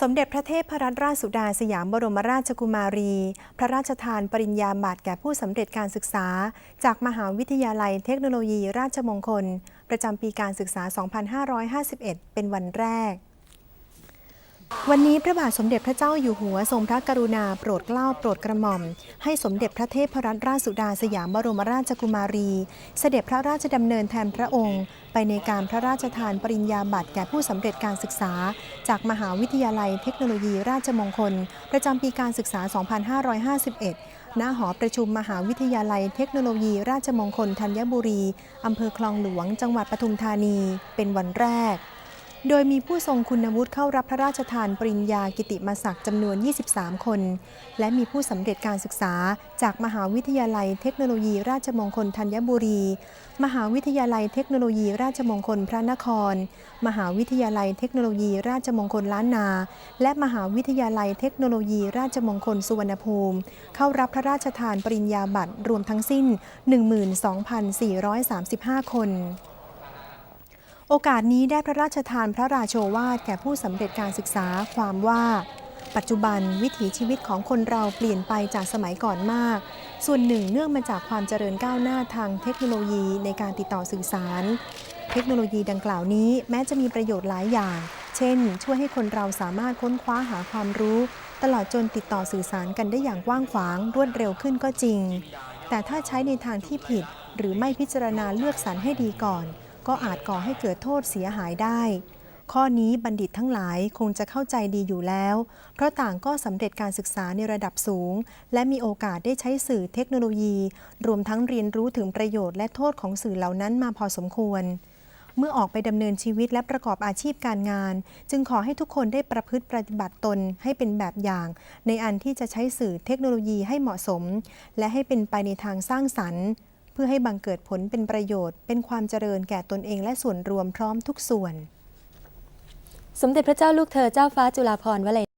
สมเด็จพระเทพรัตนราชสุดาสยามบรมราชกุมารี พระราชทานปริญญาบัตรแก่ผู้สำเร็จการศึกษา จากมหาวิทยาลัยเทคโนโลยีราชมงคล ประจำปีการศึกษา 2551 เป็นวันแรก วันนี้พระบาทสมเด็จพระเจ้าอยู่หัวทรงพระกรุณาโปรดเกล้าโปรดกระหม่อม ให้สมเด็จพระเทพรัตนราชสุดาสยามบรมราชกุมารี เสด็จพระราชดำเนินแทนพระองค์ ไปในการพระราชทานปริญญาบัตรแก่ผู้สำเร็จการศึกษา จากมหาวิทยาลัยเทคโนโลยีราชมงคล ประจำปีการศึกษา 2551 ณ หอประชุมมหาวิทยาลัยเทคโนโลยีราชมงคลธัญบุรีอำเภอคลองหลวง จังหวัดปทุมธานี เป็นวันแรก โดยมีผู้ทรงคุณวุฒิเข้ารับพระราชทานปริญญากิติมศักดิ์จำนวน 23 คน และมีผู้สำเร็จการศึกษา จากมหาวิทยาลัยเทคโนโลยีราชมงคลธัญบุรี มหาวิทยาลัยเทคโนโลยีราชมงคลพระนคร มหาวิทยาลัยเทคโนโลยีราชมงคลล้านนา และมหาวิทยาลัยเทคโนโลยีราชมงคลสุวรรณภูมิ เข้ารับพระราชทานปริญญาบัตรรวมทั้งสิ้น 12,435 คน โอกาสนี้ได้พระราชทานพระราโชวาทแก่ผู้สำเร็จการศึกษาความว่า ปัจจุบันวิถีชีวิตของคนเราเปลี่ยนไปจากสมัยก่อนมาก ส่วนหนึ่งเนื่องมาจากความเจริญก้าวหน้าทางเทคโนโลยีในการติดต่อสื่อสาร เทคโนโลยีดังกล่าวนี้แม้จะมีประโยชน์หลายอย่าง เช่น ช่วยให้คนเราสามารถค้นคว้าหาความรู้ ตลอดจนติดต่อสื่อสารกันได้อย่างกว้างขวางรวดเร็วขึ้นก็จริง แต่ถ้าใช้ในทางที่ผิดหรือไม่พิจารณาเลือกสรรให้ดีก่อน ก็อาจก่อให้เกิดโทษเสียหายได้ ข้อนี้บัณฑิตทั้งหลายคงจะเข้าใจดีอยู่แล้ว เพราะต่างก็สำเร็จการศึกษาในระดับสูง และมีโอกาสได้ใช้สื่อเทคโนโลยี รวมทั้งเรียนรู้ถึงประโยชน์และโทษของสื่อเหล่านั้นมาพอสมควรเมื่อออกไปดำเนินชีวิตและประกอบอาชีพการงาน จึงขอให้ทุกคนได้ประพฤติปฏิบัติตนให้เป็นแบบอย่าง ในอันที่จะใช้สื่อเทคโนโลยีให้เหมาะสม และให้เป็นไปในทางสร้างสรรค์ เพื่อให้บังเกิดผลเป็นประโยชน์ เป็นความเจริญแก่ตนเองและส่วนรวมพร้อมทุกส่วน สมเด็จพระเจ้าลูกเธอเจ้าฟ้าจุฬาภรณ์วลัย